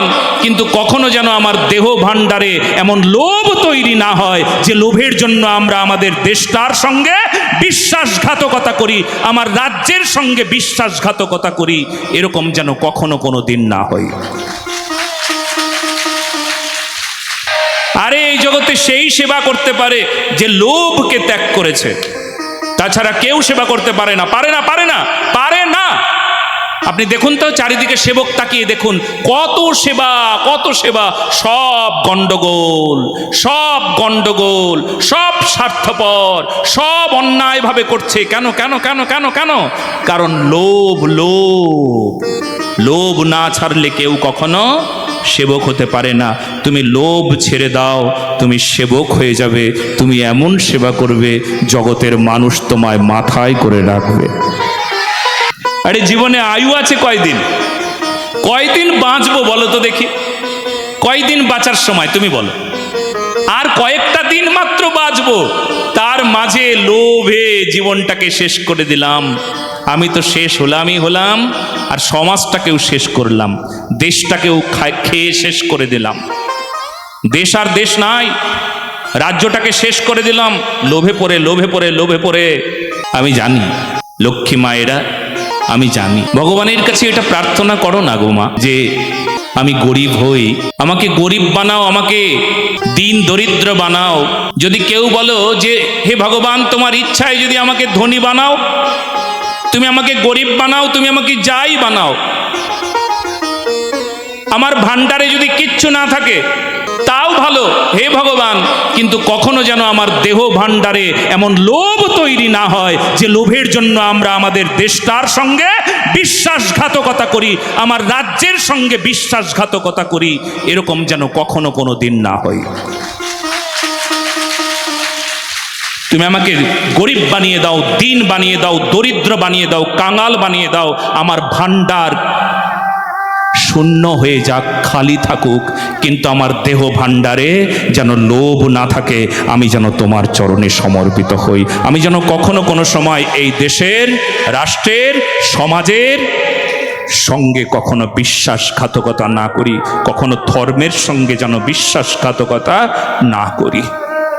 ভগবান কিন্তু কখনো যেন আমার দেহ ভাণ্ডারে এমন লোভ তৈরি না হয় যে লোভের জন্য আমরা আমাদের দেশটার সঙ্গে বিশ্বাসঘাতকতা করি, আমার রাজ্যের সঙ্গে বিশ্বাসঘাতকতা করি, এরকম যেন কখনো কোনো দিন না হয়। আরে, এই জগতে সেই সেবা করতে পারে যে লোভকে ত্যাগ করেছে। তাছাড়া কেউ সেবা করতে পারে না। পারে না পারে না পারে না। আপনি দেখুন তো, চারিদিকে সেবক তাকিয়ে দেখুন। কত সেবা কত সেবা, সব গন্ডগোল সব গন্ডগোল সব স্বার্থপর, সব অন্যায়ভাবে করছে। কেন কেন কেন কেন কেন? কারণ লোভ লোভ লোভ না ছাড়লে কেউ কখনো সেবক হতে পারে না। তুমি লোভ ছেড়ে দাও, তুমি সেবক হয়ে যাবে, তুমি এমন সেবা করবে, জগতের মানুষ তোমায় মাথায় করে রাখবে। আরে জীবনে আয়ু আছে কয়দিন? কয়দিন বাঁচবো বলো তো দেখি। কয়দিন বাঁচার সময় তুমি বলো। আর কয়েকটা দিন মাত্র বাঁচবো। তার মাঝে লোভে জীবনটাকে শেষ করে দিলাম। আমি তো শেষ হলামই হলাম, আর সমাজটাকেও শেষ করলাম। দেশটাকেও খেয়ে শেষ করে দিলাম। দেশ আর দেশ নাই, রাজ্যটাকে শেষ করে দিলাম। লোভে পড়ে লোভে পড়ে লোভে পড়ে। আমি জানি, লক্ষ্মী মায়েরা আমি জানি। ভগবানের কাছে এটা প্রার্থনা করো না গো মা, যে আমি গরিব হই, আমাকে গরিব বানাও, আমাকে দিন দরিদ্র বানাও। যদি কেউ বলো যে, হে ভগবান, তোমার ইচ্ছায় যদি আমাকে ধনী বানাও, তুমি আমাকে গরিব বানাও, তুমি আমাকে যাই বানাও। আমার ভান্ডারে যদি কিচ্ছু না থাকে, তাও ভালো, হে ভগবান। কিন্তু কখনো যেন আমার দেহ ভান্ডারে এমন লোভ তৈরি না হয় যে লোভের জন্য আমরা আমাদের দেশটার সঙ্গে বিশ্বাসঘাতকতা করি, আমার রাজ্যের সঙ্গে বিশ্বাসঘাতকতা করি, এরকম যেন কখনো কোনো দিন না হয়। তুমি আমাকে গরিব বানিয়ে দাও, দিন বানিয়ে দাও, দরিদ্র বানিয়ে দাও, কাঙাল বানিয়ে দাও, আমার ভান্ডার শূন্য হয়ে যাক, খালি থাকুক। কিন্তু আমার দেহ ভাণ্ডারে যেন লোভ না থাকে, আমি যেন তোমার চরণে সমর্পিত হই। আমি যেন কখনো কোনো সময় এই দেশের, রাষ্ট্রের, সমাজের সঙ্গে কখনো বিশ্বাসঘাতকতা না করি, কখনো ধর্মের সঙ্গে যেন বিশ্বাসঘাতকতা না করি।